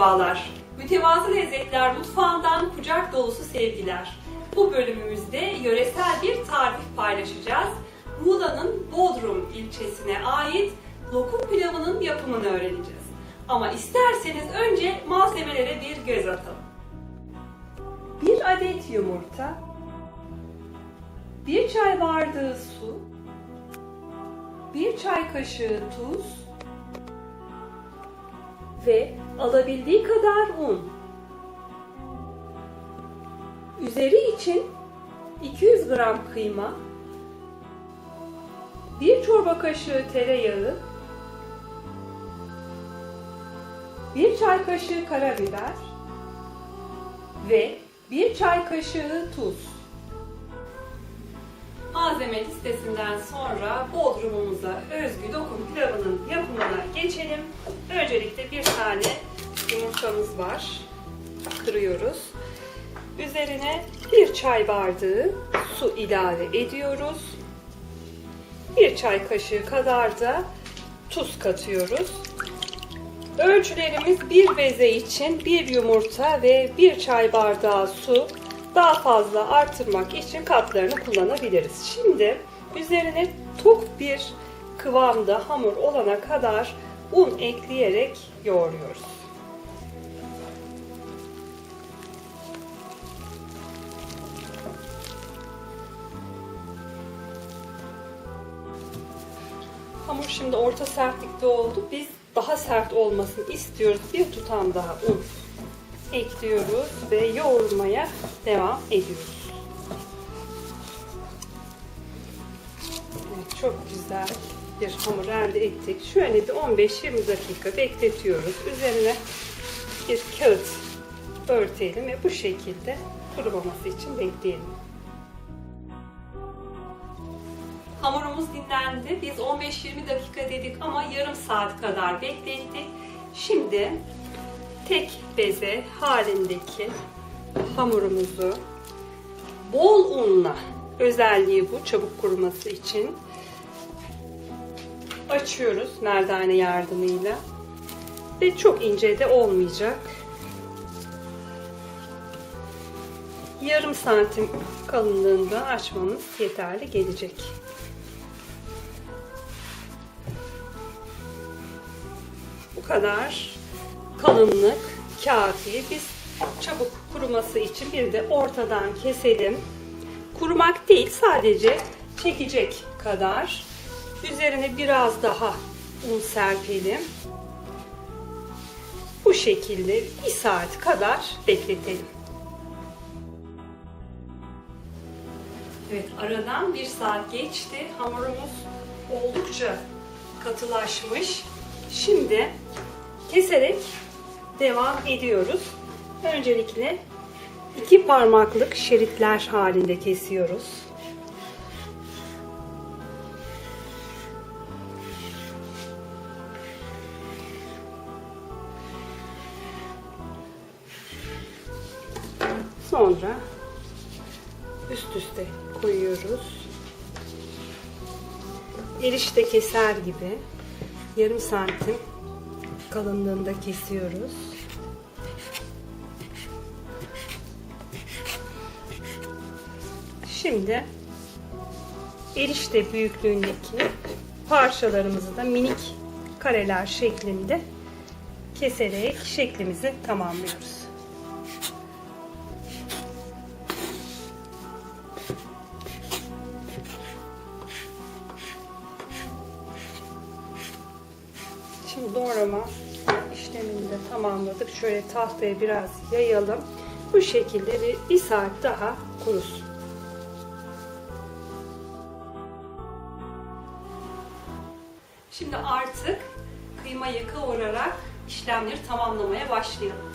Merhabalar. Mütevazı Lezzetler Mutfağından kucak dolusu sevgiler. Bu bölümümüzde yöresel bir tarif paylaşacağız. Muğla'nın Bodrum ilçesine ait lokum pilavının yapımını öğreneceğiz. Ama isterseniz önce malzemelere bir göz atalım. Bir adet yumurta, bir çay bardağı su, bir çay kaşığı tuz, ve alabildiği kadar un. Üzeri için 200 gram kıyma, 1 çorba kaşığı tereyağı, 1 çay kaşığı karabiber ve 1 çay kaşığı tuz. Malzeme listesinden sonra Bodrum'umuza özgü dokum pilavının yapımına geçelim. Öncelikle bir tane yumurtamız var. Kırıyoruz. Üzerine bir çay bardağı su ilave ediyoruz. Bir çay kaşığı kadar da tuz katıyoruz. Ölçülerimiz bir beze için bir yumurta ve bir çay bardağı su daha fazla artırmak için katlarını kullanabiliriz. Şimdi üzerine tok bir kıvamda hamur olana kadar un ekleyerek yoğuruyoruz. Hamur şimdi orta sertlikte oldu. Biz daha sert olmasını istiyoruz. Bir tutam daha un ekliyoruz ve yoğurmaya devam ediyoruz. Evet, çok güzel bir hamur elde ettik. Şöyle bir 15-20 dakika bekletiyoruz. Üzerine bir kağıt örtelim ve bu şekilde kurumaması için bekleyelim. Hamurumuz dinlendi. Biz 15-20 dakika dedik ama yarım saat kadar beklettik. Şimdi tek beze halindeki hamurumuzu bol unla özelliği bu çabuk kuruması için açıyoruz merdane yardımıyla ve çok ince de olmayacak. Yarım santim kalınlığında açmamız yeterli gelecek. Bu kadar kalınlık kafi. Biz çabuk kuruması için bir de ortadan keselim. Kurumak değil sadece çekecek kadar. Üzerine biraz daha un serpelim. Bu şekilde bir saat kadar bekletelim. Evet aradan bir saat geçti. Hamurumuz oldukça katılaşmış. Şimdi keserek devam ediyoruz. Öncelikle iki parmaklık şeritler halinde kesiyoruz. Sonra üst üste koyuyoruz. Erişte keser gibi yarım santim kalınlığında kesiyoruz. Şimdi erişte büyüklüğündeki parçalarımızı da minik kareler şeklinde keserek şeklimizi tamamlıyoruz. Şimdi doğrama işlemini de tamamladık. Şöyle tahtaya biraz yayalım. Bu şekilde bir, bir saat daha kurusun. Şimdi artık kıymayı kavurarak işlemleri tamamlamaya başlayalım.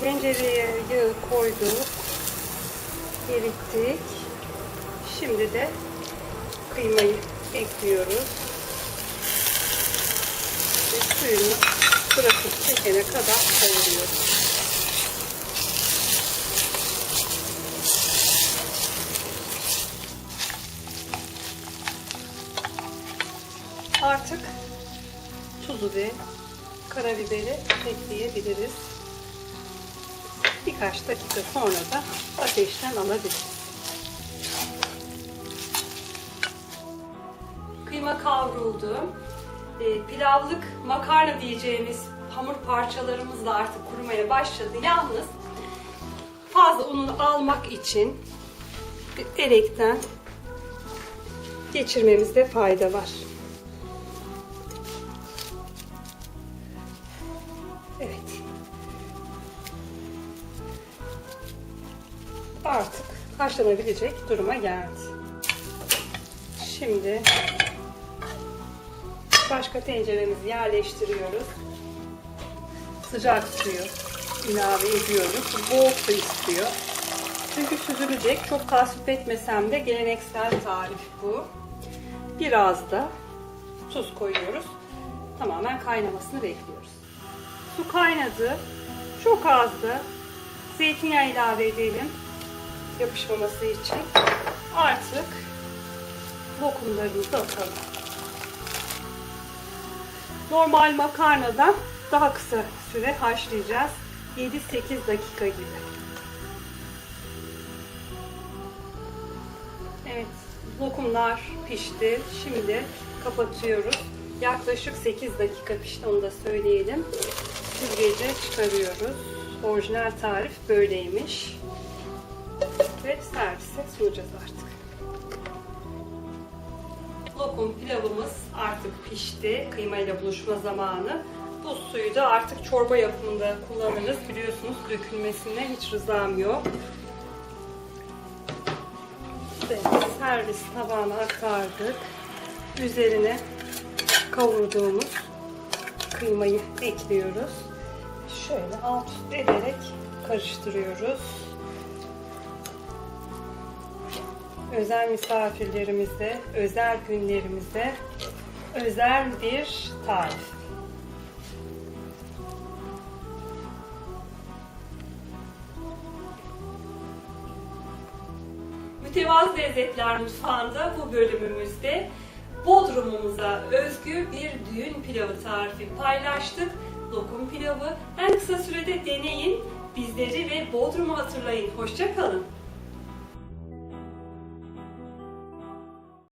Tencereye yağı koyduk. Erittik. Şimdi de kıymayı ekliyoruz. Ve suyunu bırakıp çekene kadar kavuruyoruz. Artık tuzu karabiberi ekleyebiliriz. Birkaç dakika sonra da ateşten alabiliriz. Kıyma kavruldu. E, pilavlık makarna diyeceğimiz hamur parçalarımız da artık kurumaya başladı. Yalnız fazla ununu almak için bir elekten geçirmemizde fayda var. Evet. Artık haşlanabilecek duruma geldi. Şimdi başka tenceremizi yerleştiriyoruz. Sıcak suyu ilave ediyoruz. Boğuk su istiyor. Çünkü süzülecek. Çok tasvip etmesem de geleneksel tarif bu. Biraz da tuz koyuyoruz. Tamamen kaynamasını bekliyoruz. Su kaynadı. Çok az da zeytinyağı ilave edelim. Yapışmaması için. Artık lokumlarımızı atalım. Normal makarnadan daha kısa süre haşlayacağız. 7-8 dakika gibi. Evet, lokumlar pişti. Şimdi kapatıyoruz. Yaklaşık 8 dakika pişti onu da söyleyelim. Süzgece çıkarıyoruz. Orijinal tarif böyleymiş. Ve servise sunacağız artık. Lokum pilavımız artık pişti. Kıyma ile buluşma zamanı. Bu suyu da artık çorba yapımında kullanırız. Biliyorsunuz dökülmesine hiç rızam yok. Ve servis tabağına aktardık. Üzerine kavurduğumuz kıymayı ekliyoruz. Şöyle alt üst ederek karıştırıyoruz. Özel misafirlerimize, özel günlerimize özel bir tarif. Mütevazı Lezzetler Mutfağı'nda bu bölümümüzde Bodrum'umuza özgü bir düğün pilavı tarifi paylaştık. Lokum pilavı en kısa sürede deneyin. Bizleri ve Bodrum'u hatırlayın. Hoşçakalın.